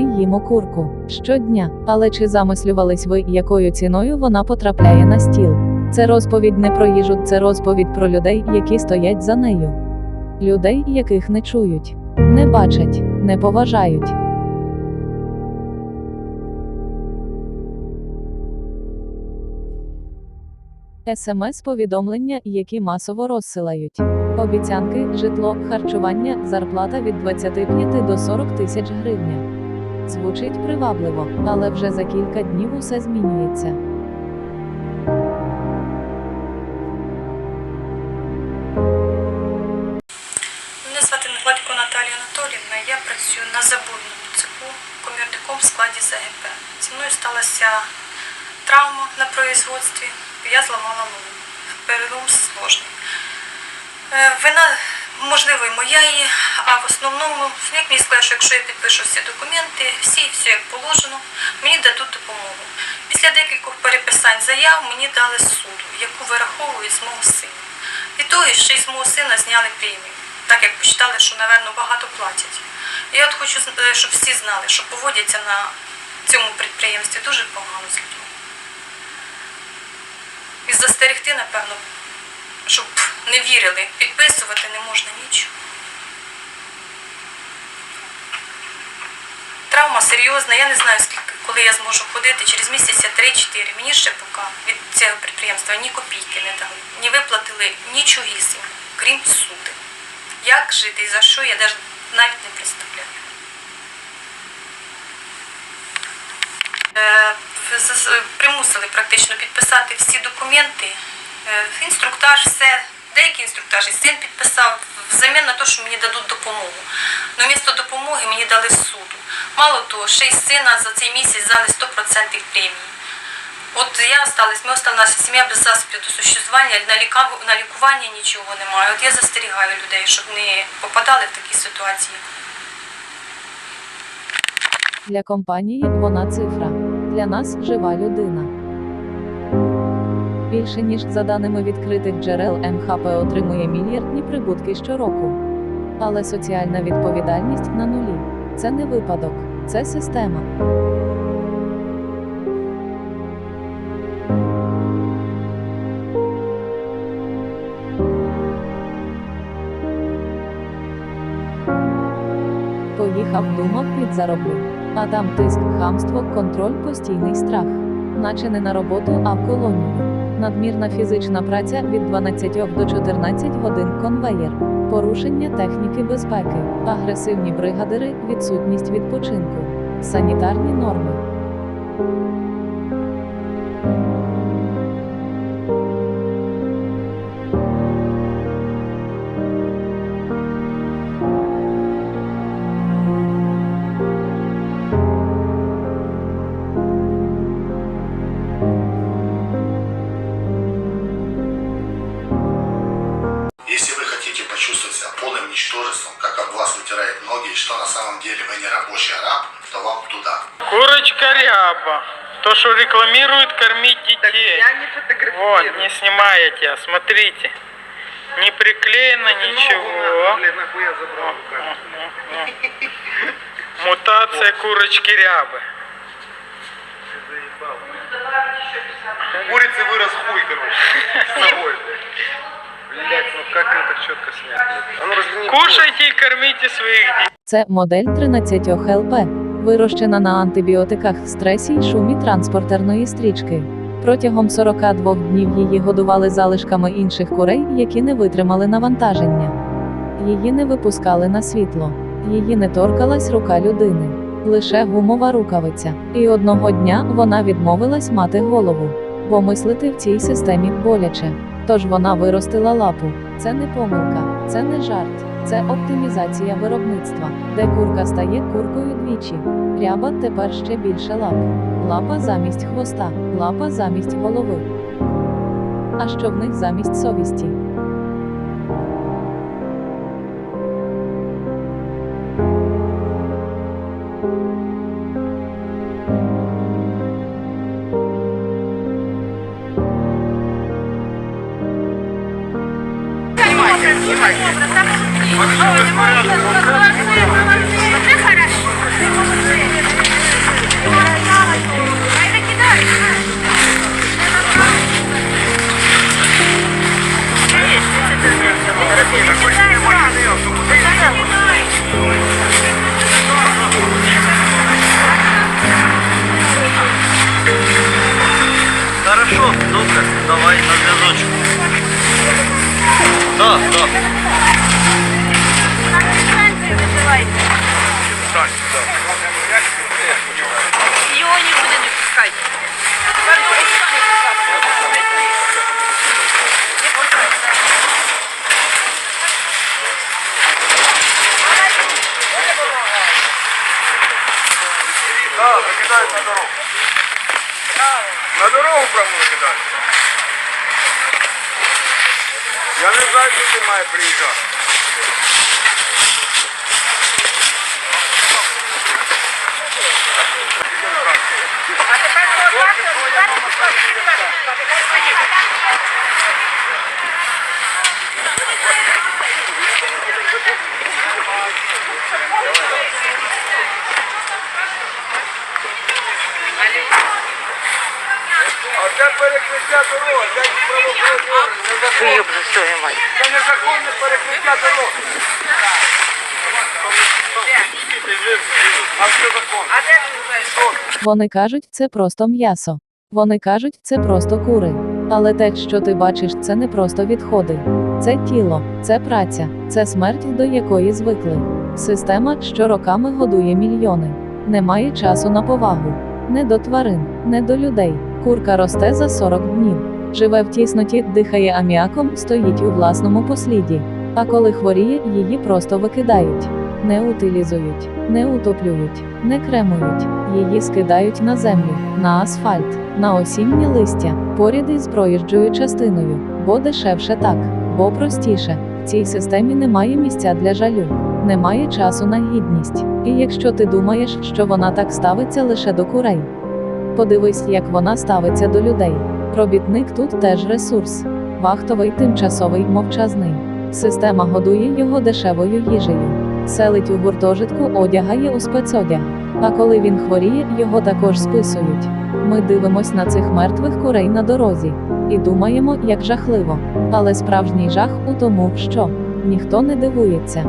їмо курку щодня. Але чи замислювались ви, якою ціною вона потрапляє на стіл? Це розповідь не про їжу, це розповідь про людей, які стоять за нею. Людей, яких не чують, не бачать, не поважають. СМС-повідомлення, які масово розсилають. Обіцянки, житло, харчування, зарплата від 25 до 40 тисяч гривня. Звучить привабливо, але вже за кілька днів усе змінюється. Мене звати Гладько Наталія Анатоліївна. Я працюю на забойному цеху комірником в складі ЗГП. Зі мною сталася травма на производстві. Я зламала ногу. Перелом сложний. Е, Вина, можливо, і моя є, а в основному, як мені сказали, що якщо я підпишу всі документи, всі, все як положено, мені дадуть допомогу. Після декількох переписань заяв мені дали суду, яку вираховують з мого сина. Від того, ще й з мого сина зняли премію, так як посчитали, що, напевно, багато платять. І я от хочу, е, щоб всі знали, що поводяться на цьому підприємстві дуже погано з людьми. І застерегти, напевно, щоб не вірили, підписувати не можна нічого. Травма серйозна, я не знаю, скільки, коли я зможу ходити, через місяця 3-4. Мені ще поки від цього підприємства ні копійки не дали, ні виплатили нічогісінько, крім суди. Як жити і за що, я навіть не представляю. Е, примусили практично підписати всі документи, інструктаж, все. Деякі інструктажі син підписав взамін на те, що мені дадуть допомогу. Но вмісто допомоги мені дали суду. Мало того, ще й сина за цей місяць дали 100% премії. От я осталась, ми осталась сім'я без засобів до существування, на, лікав... на лікування нічого немає. От я застерігаю людей, щоб не попадали в такі ситуації. Для компанії вона цифра. Для нас жива людина. Більше ніж за даними відкритих джерел МХП отримує мільярдні прибутки щороку. Але соціальна відповідальність на нулі. Це не випадок, це система. Поїхав, думав, підзароблю. А там тиск, хамство, контроль, постійний страх. Наче не на роботу, а в колонію. Надмірна фізична праця від 12 до 14 годин конвеєр. Порушення техніки безпеки, агресивні бригадири, відсутність відпочинку, санітарні норми. Деле вы не рабочий раб, то вам туда. Курочка ряба. То, что рекламирует кормить детей. Я не фотографирую. Вот, не снимаете, смотрите. Не приклеено ничего. Блин, нахуя забрал? Мутация курочки рябы. Курицы вырос хуй, короче. С ногой, блядь. Блядь, ну как это четко снять? А ну. Кушайте и кормите своих детей. Це модель 13 ЛП, вирощена на антибіотиках, стресі й шумі транспортерної стрічки. Протягом 42 днів її годували залишками інших курей, які не витримали навантаження. Її не випускали на світло. Її не торкалась рука людини. Лише гумова рукавиця. І одного дня вона відмовилась мати голову, бо мислити в цій системі боляче. Тож вона виростила лапу. Це не помилка, це не жарт, це оптимізація виробництва, де курка стає куркою двічі. Ряба тепер ще більше лап. Лапа замість хвоста, лапа замість голови. А що в них замість совісті? Снимайте. Це хорошо. Да, да. На дорогу. На дорогу прямо викидають. Я не знаю, що ти має приїжджати. А це перекриття дороги, це правоохоронні. Це незаконне перекриття закон? Вони кажуть, це просто м'ясо. Вони кажуть, це просто кури. Але те, що ти бачиш, це не просто відходи. Це тіло, це праця, це смерть, до якої звикли. Система, що роками годує мільйони. Немає часу на повагу. Не до тварин, не до людей. Курка росте за 40 днів. Живе в тісноті, дихає аміаком, стоїть у власному посліді. А коли хворіє, її просто викидають. Не утилізують, не утоплюють, не кремують. Її скидають на землю, на асфальт, на осіннє листя, поряд із проїжджою частиною, бо дешевше так, бо простіше. В цій системі немає місця для жалю, немає часу на гідність. І якщо ти думаєш, що вона так ставиться лише до курей, подивись, як вона ставиться до людей. Робітник тут теж ресурс, вахтовий, тимчасовий, мовчазний. Система годує його дешевою їжею селить у гуртожитку, одягає у спецодяг. А коли він хворіє, його також списують. Ми дивимось на цих мертвих курей на дорозі і думаємо, як жахливо. Але справжній жах у тому, що ніхто не дивується.